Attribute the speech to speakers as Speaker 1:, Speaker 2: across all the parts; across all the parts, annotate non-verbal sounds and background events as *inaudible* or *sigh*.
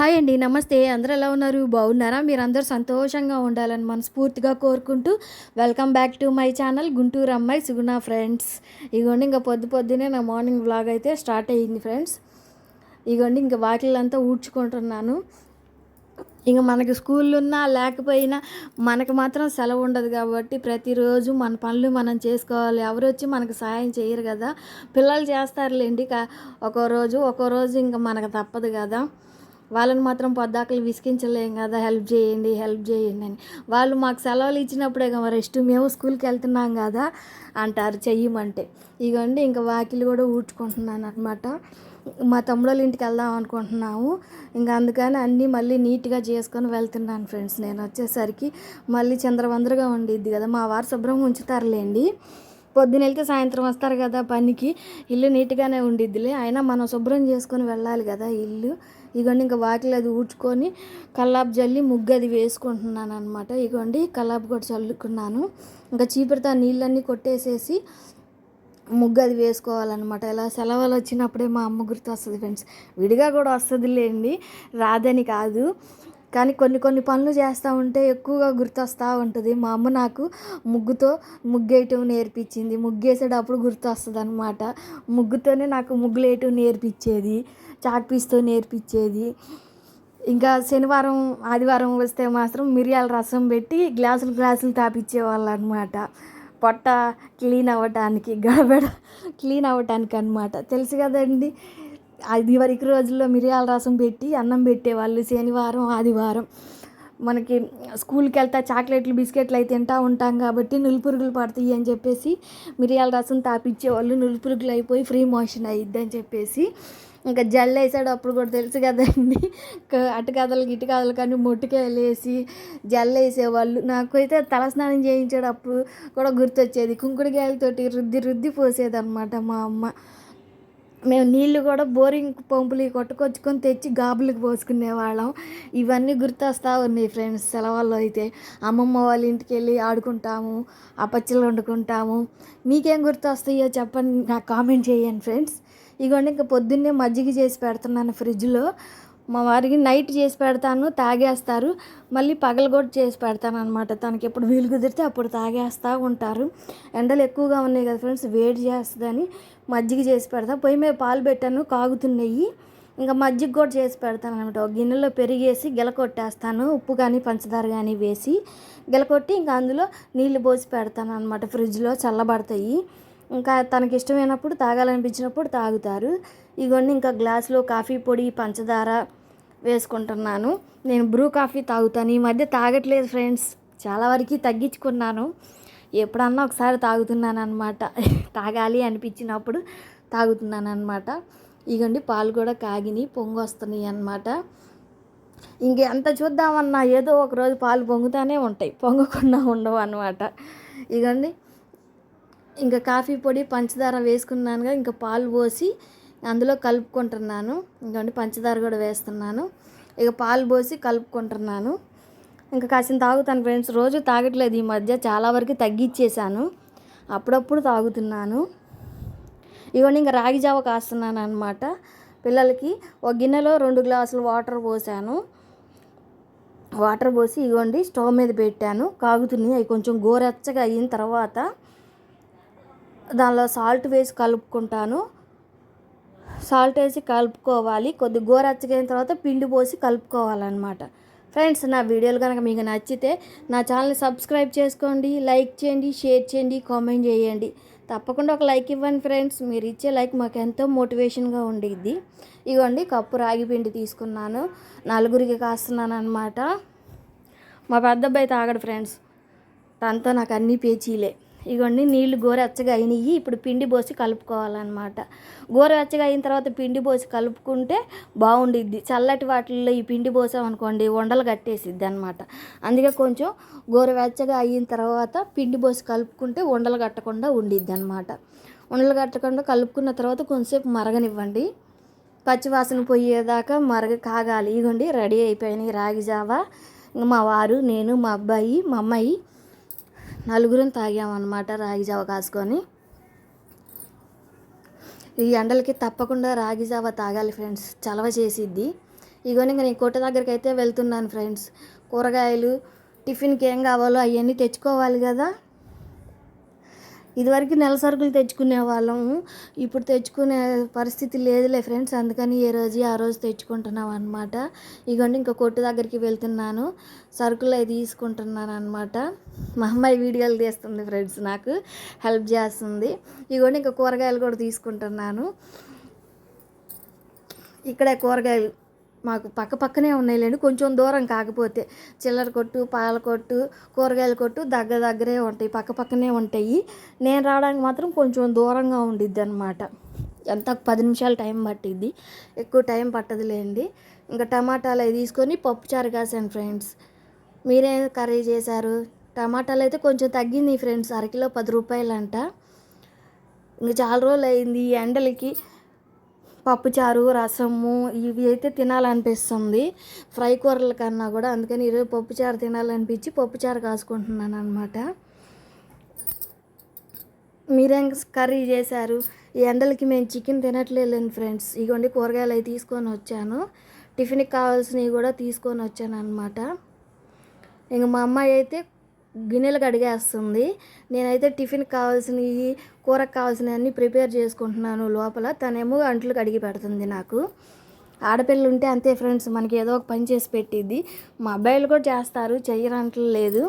Speaker 1: Hi అండి నమస్తే. అందరూ ఎలా ఉన్నారు? బాగున్నారా? మీరందరూ సంతోషంగా ఉండాలని మనస్ఫూర్తిగా కోరుకుంటూ welcome back to my channel Guntur అమ్మాయి సుగుణ ఫ్రెండ్స్. ఇగోండి ఇంకా పొద్దు పొద్దునే నా మార్నింగ్ వ్లాగ్ అయితే స్టార్ట్ అయ్యింది ఫ్రెండ్స్. ఇగోండి ఇంకా వాకిలంతా ఊడ్చుకుంటున్నాను. ఇంకా మనకి స్కూల్ ఉన్నా లేకపోయినా మనకు మాత్రం సెలవు ఉండదు కాబట్టి ప్రతిరోజు మన పనులు మనం చేసుకోవాలి. ఎవరు వచ్చి మనకు సహాయం చేయరు కదా. పిల్లలు చేస్తారులేండి కా ఒక్కో రోజు ఒక్కో రోజు ఇంకా మనకు తప్పదు కదా. వాళ్ళని మాత్రం పొద్దాకలు విసిగించలేం కదా హెల్ప్ చేయండి హెల్ప్ చేయండి అని. వాళ్ళు మాకు సెలవులు ఇచ్చినప్పుడే కదా రెస్ట్ మేము స్కూల్కి వెళ్తున్నాం కదా అంటారు చెయ్యమంటే. ఇగోండి ఇంకా వాకిలు కూడా ఊడ్చుకుంటున్నాను అనమాట మా తమ్ముళ్ళ ఇంటికి వెళ్దాం అనుకుంటున్నాము. ఇంకా అందుకని అన్నీ మళ్ళీ నీట్గా చేసుకొని వెళ్తున్నాను ఫ్రెండ్స్. నేను వచ్చేసరికి మళ్ళీ చంద్రవందరగా ఉండిద్ది కదా మా వారు శుభ్రంగా ఉంచుతారులేండి. పొద్దున వెళ్తే సాయంత్రం వస్తారు కదా పనికి. ఇల్లు నీట్గానే ఉండిద్దిలే. అయినా మనం శుభ్రం చేసుకొని వెళ్ళాలి కదా ఇల్లు. ఇగోండి ఇంకా వాకిలు అది ఊడ్చుకొని కల్లాపు జల్లి ముగ్గు అది వేసుకుంటున్నాను అనమాట ఇగోండి కల్లాపు కూడా చల్లుకున్నాను. ఇంకా చీపురుతో నీళ్ళన్నీ కొట్టేసేసి ముగ్గు అది వేసుకోవాలన్నమాట. ఇలా సెలవులు వచ్చినప్పుడే మా అమ్మ గుర్తు వస్తుంది ఫ్రెండ్స్. విడిగా కూడా వస్తుంది లేండి రాదని కాదు. కానీ కొన్ని కొన్ని పనులు చేస్తూ ఉంటే ఎక్కువగా గుర్తొస్తూ ఉంటుంది. మా అమ్మ నాకు ముగ్గుతో ముగ్గేయటం నేర్పించింది. ముగ్గేసేటప్పుడు గుర్తొస్తుంది అనమాట ముగ్గుతోనే నాకు ముగ్గులేయటం నేర్పించేది. చాక్ పీస్తో నేర్పించేది. ఇంకా శనివారం ఆదివారం వస్తే మాత్రం మిరియాల రసం పెట్టి గ్లాసులు గ్లాసులు తాపిచ్చేవాళ్ళు అనమాట పొట్ట క్లీన్ అవ్వటానికి గడబడ క్లీన్ అవ్వటానికి అనమాట తెలుసు కదండి? అది వరకు రోజుల్లో మిరియాల రసం పెట్టి అన్నం పెట్టేవాళ్ళు శనివారం ఆదివారం. మనకి స్కూల్కి వెళ్తా చాక్లెట్లు బిస్కెట్లు అయితే తింటా ఉంటాం కాబట్టి నులిపురుగులు పడతాయి అని చెప్పేసి మిరియాల రసం తాపిచ్చేవాళ్ళు నులిపురుగులు అయిపోయి ఫ్రీ మోషన్ అయ్యిద్ది అని చెప్పేసి. ఇంకా జల్ వేసాడు అప్పుడు కూడా తెలుసు కదండి. క- అటు కథలు ఇటు కథలు కానీ మొట్టుకాయలు వేసి జల్లు వేసేవాళ్ళు. నాకైతే తలస్నానం చేయించేటప్పుడు కూడా గుర్తొచ్చేది. కుంకుడుకాయలతోటి రుద్ది రుద్ది పోసేదన్నమాట మా అమ్మ. మేము నీళ్ళు కూడా బోరింగ్ పంపులు కొట్టుకొచ్చుకొని తెచ్చి గాబులకు పోసుకునేవాళ్ళం. ఇవన్నీ గుర్తొస్తూ ఉన్నాయి ఫ్రెండ్స్ సెలవుల్లో అయితే. అమ్మమ్మ వాళ్ళ ఇంటికి వెళ్ళి ఆడుకుంటాము అపచ్చలు వండుకుంటాము. మీకేం గుర్తొస్తాయో చెప్పండి నాకు కామెంట్ చేయండి ఫ్రెండ్స్. ఇగోండి ఇంకా పొద్దున్నే మజ్జిగ చేసి పెడుతున్నాను ఫ్రిడ్జ్లో. మా వారికి నైట్ చేసి పెడతాను తాగేస్తారు. మళ్ళీ పగలు కూడా చేసి పెడతాను అనమాట తనకి ఎప్పుడు వీలు కుదిరితే అప్పుడు తాగేస్తూ ఉంటారు. ఎండలు ఎక్కువగా ఉన్నాయి కదా ఫ్రెండ్స్ వేడి చేస్తుందని మజ్జిగ చేసి పెడతా. పొయ్యి మీద పాలు పెట్టాను కాగుతున్నాయి. ఇంకా మజ్జిగ కూడా చేసి పెడతాను అనమాట ఒక గిన్నెలో పెరిగేసి గెలకొట్టేస్తాను. ఉప్పు కానీ పంచదార కానీ వేసి గెలకొట్టి ఇంకా అందులో నీళ్ళు పోసి పెడతాను అనమాట ఫ్రిడ్జ్లో చల్లబడతాయి. ఇంకా తనకి ఇష్టమైనప్పుడు తాగాలనిపించినప్పుడు తాగుతారు. ఇవన్నీ ఇంకా గ్లాస్లో కాఫీ పొడి పంచదార వేసుకుంటున్నాను. నేను బ్రూ కాఫీ తాగుతాను. ఈ మధ్య తాగట్లేదు ఫ్రెండ్స్. చాలా వరకు తగ్గించుకున్నాను. ఎప్పుడన్నా ఒకసారి తాగుతున్నాను అనమాట *laughs* తాగాలి అనిపించినప్పుడు తాగుతున్నాను అనమాట ఇగండి పాలు కూడా కాగిని పొంగు వస్తున్నాయి అనమాట ఇంకెంత చూద్దామన్నా ఏదో ఒకరోజు పాలు పొంగుతానే ఉంటాయి పొంగకుండా ఉండవు అనమాట ఇగండి ఇంకా కాఫీ పొడి పంచదార వేసుకున్నానుగా ఇంకా పాలు పోసి అందులో కలుపుకుంటున్నాను. ఇంకండి పంచదార కూడా వేస్తున్నాను. ఇక పాలు పోసి కలుపుకుంటున్నాను. ఇంకా కాసిన తాగుతాను ఫ్రెండ్స్. రోజు తాగట్లేదు. ఈ మధ్య చాలా వరకు తగ్గిచ్చేసాను అప్పుడప్పుడు తాగుతున్నాను. ఇవన్నీ ఇంకా రాగి జావ కాస్తున్నాను అనమాట పిల్లలకి ఒక గిన్నెలో రెండు గ్లాసులు వాటర్ పోసాను. వాటర్ పోసి ఇవ్వండి స్టవ్ మీద పెట్టాను. కాగుతున్నాయి. అవి కొంచెం గోరెచ్చగా అయిన తర్వాత దానిలో సాల్ట్ వేసి కలుపుకుంటాను. సాల్ట్ వేసి కలుపుకోవాలి. కొద్ది గోరెచ్చగా అయిన తర్వాత పిండి పోసి కలుపుకోవాలన్నమాట. ఫ్రెండ్స్ నా వీడియోలు కనుక మీకు నచ్చితే నా ఛానల్ని సబ్స్క్రైబ్ చేసుకోండి లైక్ చేయండి షేర్ చేయండి కామెంట్ చేయండి. తప్పకుండా ఒక లైక్ ఇవ్వండి ఫ్రెండ్స్. మీరు ఇచ్చే లైక్ మాకు ఎంతో మోటివేషన్గా ఉండిద్ది. ఇగోండి కప్పు రాగి పిండి తీసుకున్నాను. నలుగురికి కాస్తున్నాను అనమాట మా పెద్ద అబ్బాయి తాగడు ఫ్రెండ్స్. తనతో నాకు అన్నీ పేచీలే. ఇగోండి నీళ్ళు గోరెచ్చగా అయినాయి ఇప్పుడు పిండి పోసి కలుపుకోవాలన్నమాట. గోరెచ్చగా అయిన తర్వాత పిండి పోసి కలుపుకుంటే బాగుండిద్ది. చల్లటి వాటిల్లో ఈ పిండి పోసామనుకోండి ఉండలు కట్టేసిద్ది అనమాట అందుకే కొంచెం గోరువెచ్చగా అయిన తర్వాత పిండి పోసి కలుపుకుంటే ఉండలు కట్టకుండా ఉండిద్ది అనమాట ఉండలు కట్టకుండా కలుపుకున్న తర్వాత కొంచెంసేపు మరగనివ్వండి. పచ్చివాసన పోయేదాకా మరగ కాగాలి. ఇగోండి రెడీ అయిపోయినాయి రాగి జావా. ఇంకా మా వారు నేను మా అబ్బాయి మా అమ్మాయి నలుగురం తాగామన్నమాట రాగి జావ కాసుకొని. ఈ ఎండలకి తప్పకుండా రాగి జావ తాగాలి ఫ్రెండ్స్ చలవ చేసిద్ది. ఇగోని ఇంకా నేను కోట దగ్గరికి అయితే వెళ్తున్నాను ఫ్రెండ్స్. కూరగాయలు టిఫిన్కి ఏం కావాలో అవన్నీ తెచ్చుకోవాలి కదా. ఇదివరకు నెల సరుకులు తెచ్చుకునే వాళ్ళం. ఇప్పుడు తెచ్చుకునే పరిస్థితి లేదులే ఫ్రెండ్స్. అందుకని ఏ రోజు ఆ రోజు తెచ్చుకుంటున్నాం అనమాట ఇదిగోండి ఇంకా కొట్టు దగ్గరికి వెళ్తున్నాను. సరుకులు అవి తీసుకుంటున్నాను అనమాట మా అమ్మాయి వీడియోలు తీస్తుంది ఫ్రెండ్స్ నాకు. హెల్ప్ చేస్తుంది. ఇదిగోండి ఇంకా కూరగాయలు కూడా తీసుకుంటున్నాను. ఇక్కడే కూరగాయలు మాకు పక్క పక్కనే ఉన్నాయిలేండి. కొంచెం దూరం కాకపోతే చిల్లర కొట్టు పాల కొట్టు కూరగాయల కొట్టు దగ్గర దగ్గరే ఉంటాయి పక్క పక్కనే ఉంటాయి. నేను రావడానికి మాత్రం కొంచెం దూరంగా ఉండిద్ది అనమాట ఎంత పది నిమిషాలు టైం పట్టిద్ది. ఎక్కువ టైం పట్టదులేండి. ఇంకా టమాటాలు అవి తీసుకొని పప్పుచారు కాసాను ఫ్రెండ్స్. మీరే కర్రీ చేశారు? టమాటాలు అయితే కొంచెం తగ్గింది ఫ్రెండ్స్. అరకిలో పది రూపాయలంట. ఇంకా చాలా రోజులు అయింది ఈ ఎండలకి. పప్పుచారు రసము ఇవి అయితే తినాలనిపిస్తుంది. ఫ్రై కూరల కన్నా కూడా. అందుకని ఈరోజు పప్పుచారు తినాలనిపించి పప్పుచారు కాసుకుంటున్నాను అనమాట మీరేం కర్రీ చేశారు? ఈ ఎండలకి మేము చికెన్ తినట్లేదు ఫ్రెండ్స్. ఇగోండి కూరగాయలు అవి తీసుకొని వచ్చాను. టిఫిన్కి కావాల్సినవి కూడా తీసుకొని వచ్చాను అనమాట ఇంక మా అమ్మాయి అయితే గిన్నెలు కడిగేస్తుంది. నేనైతే టిఫిన్ కావాల్సినవి కూరకు కావాల్సినవన్నీ ప్రిపేర్ చేసుకుంటున్నాను లోపల. తనేమో అంట్లు కడిగి పెడుతుంది నాకు. ఆడపిల్లలు ఉంటే అంతే ఫ్రెండ్స్ మనకి ఏదో ఒక పని చేసి పెట్టిద్ది. మా అబ్బాయిలు కూడా చేస్తారు చెయ్యరంటలు లేదు.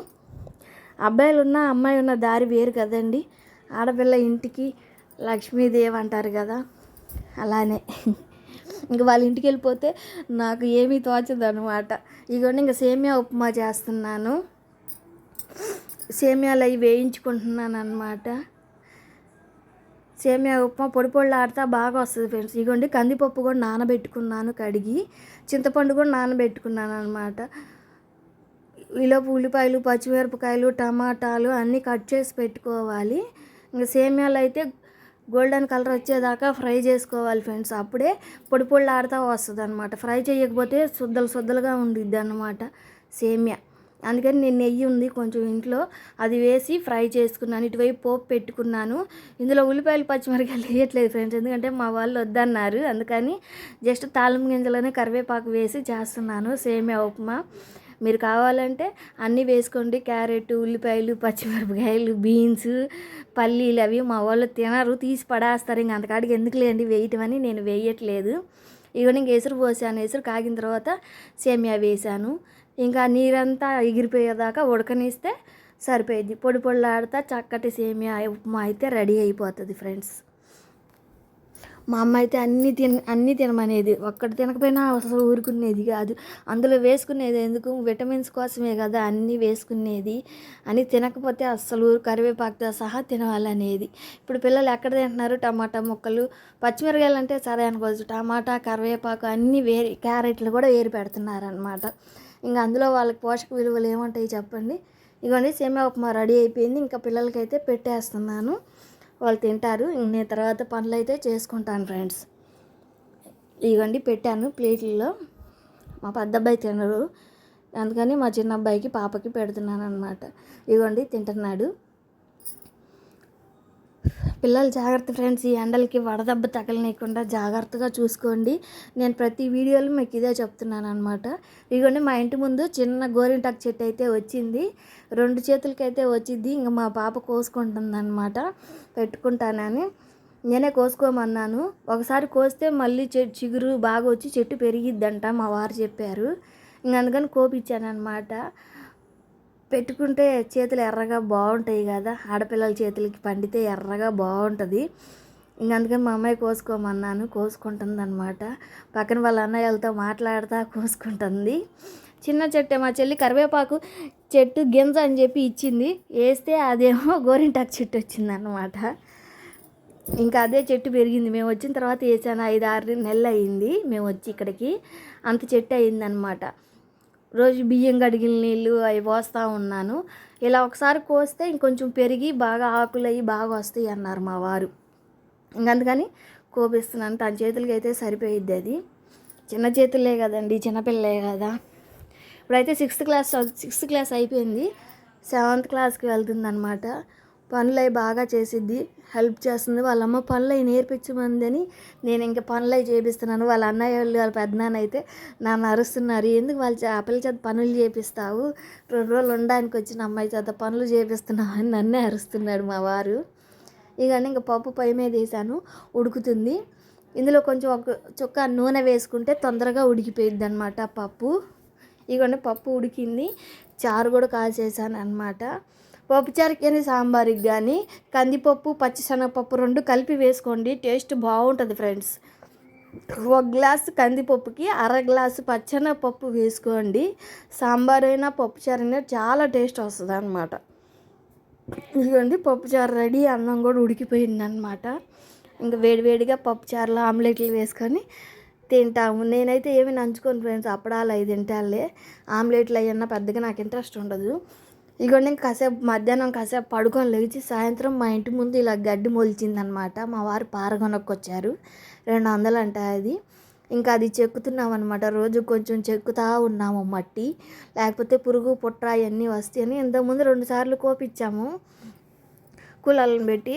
Speaker 1: అబ్బాయిలు ఉన్న అమ్మాయి ఉన్న దారి వేరు కదండి. ఆడపిల్ల ఇంటికి లక్ష్మీదేవి అంటారు కదా అలానే. ఇంక వాళ్ళ ఇంటికి వెళ్ళిపోతే నాకు ఏమీ తోచదు అనమాట ఇగోండి ఇంకా సేమియా ఉప్మా చేస్తున్నాను. సేమియాలు అవి వేయించుకుంటున్నాను అనమాట సేమియా ఉప్మా పొడి పొడి ఆడితే బాగా వస్తుంది ఫ్రెండ్స్. ఇగోండి కందిపప్పు కూడా నానబెట్టుకున్నాను కడిగి చింతపండు కూడా నానబెట్టుకున్నాను అనమాట ఈలోపు ఉల్లిపాయలు పచ్చిమిరపకాయలు టమాటాలు అన్నీ కట్ చేసి పెట్టుకోవాలి. ఇంకా సేమియాలు అయితే గోల్డెన్ కలర్ వచ్చేదాకా ఫ్రై చేసుకోవాలి ఫ్రెండ్స్. అప్పుడే పొడి పొడి వస్తుంది అనమాట ఫ్రై చేయకపోతే శుద్ధలు శుద్ధలుగా ఉండిద్ది అనమాట సేమియా. అందుకని నేను నెయ్యి ఉంది కొంచెం ఇంట్లో. అది వేసి ఫ్రై చేసుకున్నాను. ఇటువైపు పోపు పెట్టుకున్నాను. ఇందులో ఉల్లిపాయలు పచ్చిమిరకాయలు వేయట్లేదు ఫ్రెండ్స్. ఎందుకంటే మా వాళ్ళు వద్దన్నారు. అందుకని జస్ట్ తాళం గింజలోనే కరివేపాకు వేసి చేస్తున్నాను. సేమియా ఉప్మా. మీరు కావాలంటే అన్నీ వేసుకోండి. క్యారెట్ ఉల్లిపాయలు పచ్చిమిరపకాయలు బీన్స్ పల్లీలు అవి మా వాళ్ళు తినరు. తీసి పడేస్తారు. ఇంక అంతకాడికి ఎందుకు లేండి వేయటం అని నేను వేయట్లేదు. ఇవన్నీ ఇంక ఎసురు పోసాను. ఎసురు కాగిన తర్వాత సేమియా వేసాను. ఇంకా నీరంతా ఎగిరిపోయేదాకా ఉడకనిస్తే సరిపోయింది పొడి పొడిలాడితే చక్కటి సేమియా ఉప్మా అయితే రెడీ అయిపోతుంది ఫ్రెండ్స్. మా అమ్మ అయితే అన్నీ తిన అన్నీ తినమనేది. ఒక్కటి తినకపోయినా అసలు ఊరుకునేది కాదు. అందులో వేసుకునేది ఎందుకు? విటమిన్స్ కోసమే కదా అన్నీ వేసుకునేది. అని తినకపోతే అస్సలు కరివేపాకుతో సహా తినాలనేది. ఇప్పుడు పిల్లలు ఎక్కడ తింటున్నారు? టమాటా ముక్కలు పచ్చిమిరకాయలు అంటే సరే అనుకోవచ్చు. టమాటా కరివేపాకు అన్నీ వేరే క్యారెట్లు కూడా వేరు పెడుతున్నారనమాట ఇంకా అందులో వాళ్ళకి పోషక విలువలు ఏముంటాయి చెప్పండి. ఇవన్నీ సేమియా ఉప్మా రెడీ అయిపోయింది. ఇంకా పిల్లలకైతే పెట్టేస్తున్నాను. వాళ్ళు తింటారు. ఇంక నేను తర్వాత పనులు అయితే చేసుకుంటాను ఫ్రెండ్స్. ఇవన్నీ పెట్టాను ప్లేట్లలో. మా పెద్ద అబ్బాయి తినరు అందుకని మా చిన్న అబ్బాయికి పాపకి పెడుతున్నాను అనమాట ఇవ్వండి తింటున్నాడు. పిల్లలు జాగ్రత్త ఫ్రెండ్స్ ఈ ఎండలకి వడదెబ్బ తగలనీయకుండా జాగ్రత్తగా చూసుకోండి. నేను ప్రతి వీడియోలో మీకు ఇదే చెప్తున్నాను అనమాట ఇదిగోండి మా ఇంటి ముందు చిన్న గోరింటాకు చెట్టు అయితే వచ్చింది. రెండు చేతులకైతే వచ్చింది ఇంకా మా పాప కోసుకుంటుంది అనమాట పెట్టుకుంటానని. నేనే కోసుకోమన్నాను. ఒకసారి కోస్తే మళ్ళీ చెట్టు చిగురు బాగా వచ్చి చెట్టు పెరిగిద్దంట మా వారు చెప్పారు. ఇంక అందుకని కోపించాను అనమాట పెట్టుకుంటే చేతులు ఎర్రగా బాగుంటాయి కదా. ఆడపిల్లల చేతులకి పండితే ఎర్రగా బాగుంటుంది. ఇంక అందుకని మా అమ్మాయి కోసుకోమన్నాను. కోసుకుంటుంది అనమాట పక్కన వాళ్ళ అన్నయ్యలతో మాట్లాడుతూ కోసుకుంటుంది. చిన్న చెట్టు మా చెల్లి కరివేపాకు చెట్టు గింజ అని చెప్పి ఇచ్చింది. వేస్తే అదేమో గోరింటాకు చెట్టు వచ్చింది అనమాట ఇంకా అదే చెట్టు పెరిగింది. మేము వచ్చిన తర్వాత వేసాను. ఐదు ఆరు నెలలు అయింది మేము వచ్చి ఇక్కడికి. అంత చెట్టు అయిందనమాట రోజు బియ్యం కడిగిన నీళ్ళు అవి పోస్తూ ఉన్నాను. ఇలా ఒకసారి కోస్తే ఇంకొంచెం పెరిగి బాగా ఆకులు అవి బాగా వస్తాయి అన్నారు మా వారు. ఇంకందుకని కోపిస్తున్నాను. తన చేతులకి అయితే సరిపోయిద్ది అది. చిన్న చేతులే కదండి చిన్నపిల్లలే కదా. ఇప్పుడైతే సిక్స్త్ క్లాస్ సిక్స్త్ క్లాస్ అయిపోయింది. సెవెంత్ క్లాస్కి వెళ్తుంది అనమాట పనులు అవి బాగా చేసిద్ది హెల్ప్ చేస్తుంది. వాళ్ళ అమ్మ పనులు అవి నేర్పించమందని నేను ఇంకా పనులు అవి చేపిస్తున్నాను. వాళ్ళ అన్నయ్య వాళ్ళు వాళ్ళ పెద్దనాన్న అయితే నన్ను అరుస్తున్నారు. ఎందుకు వాళ్ళ చే- ఆ చేత పనులు చేపిస్తావు? రెండు రోజులు ఉండడానికి వచ్చిన అమ్మాయి చేత పనులు చేపిస్తున్నావు అని నన్నే అరుస్తున్నాడు మా వారు. ఇక ఇంకా పప్పు పై మీద వేసాను. ఉడుకుతుంది. ఇందులో కొంచెం ఒక చుక్క నూనె వేసుకుంటే తొందరగా ఉడికిపోయిద్ది అనమాట పప్పు. ఇక పప్పు ఉడికింది. చారు కూడా కాల్చేసాను అనమాట పప్పుచారుకి కానీ సాంబార్కి కానీ కందిపప్పు పచ్చిశనగపప్పు రెండు కలిపి వేసుకోండి. టేస్ట్ బాగుంటుంది ఫ్రెండ్స్. ఒక గ్లాసు కందిపప్పుకి అర గ్లాసు పచ్చెనగపప్పు వేసుకోండి. సాంబార్ అయినా పప్పుచారు అయినా చాలా టేస్ట్ వస్తుంది అనమాట ఇదిగోండి పప్పుచారు రెడీ. అన్నం కూడా ఉడికిపోయింది అనమాట ఇంకా వేడివేడిగా పప్పుచారులో ఆమ్లెట్లు వేసుకొని తింటాము. నేనైతే ఏమి నంచుకోను ఫ్రెండ్స్. అప్పడాలు అవి తింటాలే. ఆమ్లెట్లు అయ్యన్నా పెద్దగా నాకు ఇంట్రెస్ట్ ఉండదు. ఇగోండి నేను కాసేపు మధ్యాహ్నం కాసేపు పడుకొని లేచి సాయంత్రం మా ఇంటి ముందు ఇలా గడ్డి మొలిచిందనమాట. మా వారు పారగొనక్కొచ్చారు రెండు వందలు అంట అది. ఇంకా అది చెక్కుతున్నాం అనమాట రోజు కొంచెం చెక్కుతా ఉన్నాము మట్టి. లేకపోతే పురుగు పుట్ర అవన్నీ వస్తాయని ఇంతకుముందు రెండు సార్లు కులాలను పెట్టి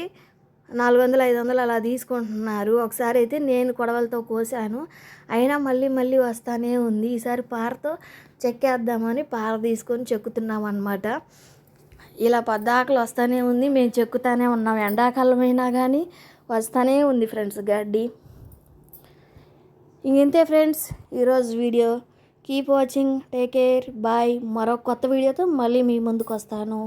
Speaker 1: నాలుగు వందలు ఐదు వందలు అలా తీసుకుంటున్నారు. ఒకసారి అయితే నేను కొడవలతో కోసాను. అయినా మళ్ళీ మళ్ళీ వస్తానే ఉంది. ఈసారి పారతో చెక్కేద్దామని పార తీసుకొని చెక్కుతున్నాం అనమాట ఇలా పద్దాకలు వస్తూనే ఉంది. మేము చెక్కుతానే ఉన్నాం. ఎండాకాలం అయినా కానీ వస్తూనే ఉంది ఫ్రెండ్స్ గడ్డి. ఇంతే ఫ్రెండ్స్ ఈరోజు video. Keep watching. Take care. Bye. మరో కొత్త వీడియోతో మళ్ళీ మీ ముందుకు వస్తాను